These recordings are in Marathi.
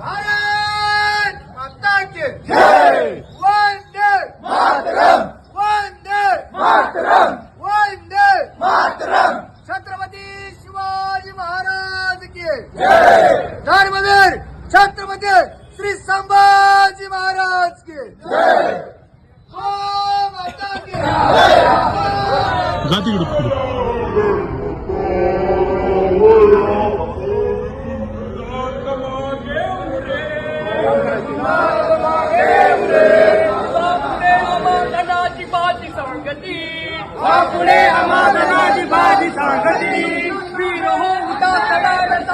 भारत माता के जय छत्र श्री संभाजी महाराज के। जाति पुणे आम्हा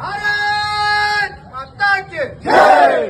भारत माता की वंदे